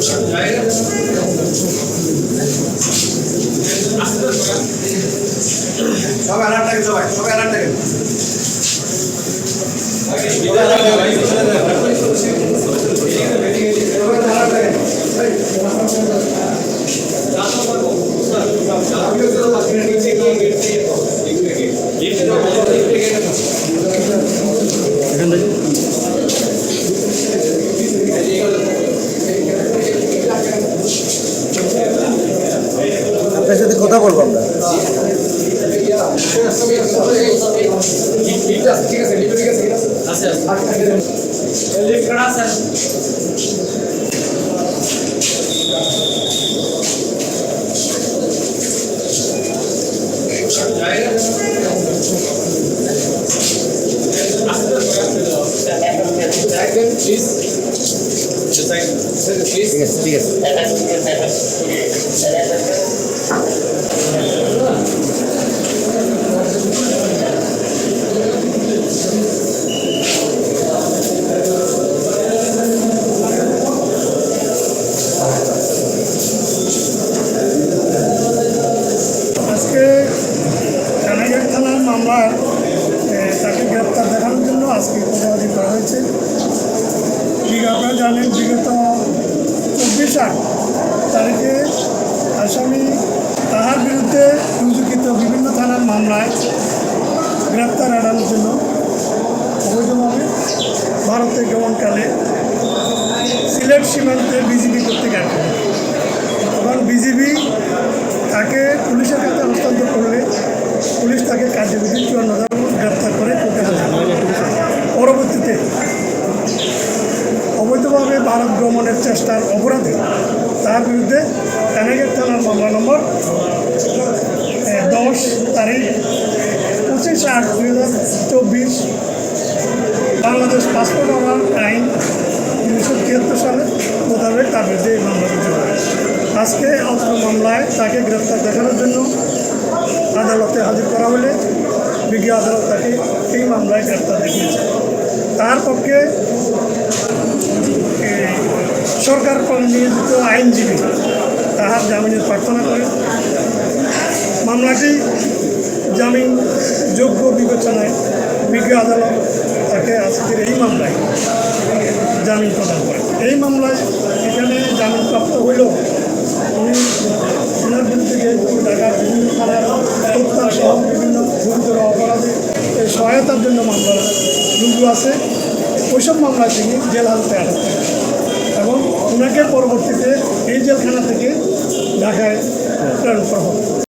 সবাই অ্যালার্ট থাকেন সবাই সবাই অ্যালার্ট থাকেন সবাই অ্যালার্ট কথা বলব আমরা? ঠিক আছে ঠিক আছে। জানেন বিগত চব্বিশ তারিখে আসামি তাহার বিরুদ্ধে রুজুকৃত বিভিন্ন থানার মামলায় গ্রেপ্তার এড়ানোর জন্য অবৈধভাবে ভারতে গমনকালে সিলেট সীমান্তে বিজিবি কর্তৃক আটক এবং বিজিবি তাকে পুলিশের কাছে হস্তান্তর করলে পুলিশ তাকে কার্যবিধি চুয়ান্ন গ্রেপ্তার করে কোর্টে হাজির করে। পরবর্তীতে অবৈধভাবে ভারত ভ্রমণের চেষ্টার অপরাধে তার বিরুদ্ধে কানাগের থানার মামলা নম্বর দশ তারিখ পঁচিশ আট দুই হাজার চব্বিশ, বাংলাদেশ পাসপোর্ট আমার আইন উনিশশো তিয়াত্তর সালে মোতাবেক তার বিরুদ্ধে এই মামলা রুজু আজকে অত্র মামলায় তাকে গ্রেপ্তার দেখানোর জন্য আদালতে হাজির করা হলে বিজ্ঞ আদালত তাকে এই মামলায় গ্রেপ্তার দেখিয়েছে। তার পক্ষে সরকার নিয়োজিত আইনজীবী তাহার জামিনের প্রার্থনা করে। মামলাটি জামিন যোগ্য বিবেচনায় বিজ্ঞ আদালত তাকে আজকের এই মামলায় জামিন প্রদান করে। এই মামলায় এখানে জামিনপ্রাপ্ত হইলেও উনি ওনার বিরুদ্ধে যেহেতু ঢাকার বিভিন্ন থানার হত্যা সহ বিভিন্ন গুরুতর অপরাধে এই সহায়তার জন্য মামলা রুজু আছে। ওইসব মামলায় তিনি জেল হাজতে আটক ওনাকে পরবর্তীতে এই জেলখানা থেকে ঢাকায় করা হবে।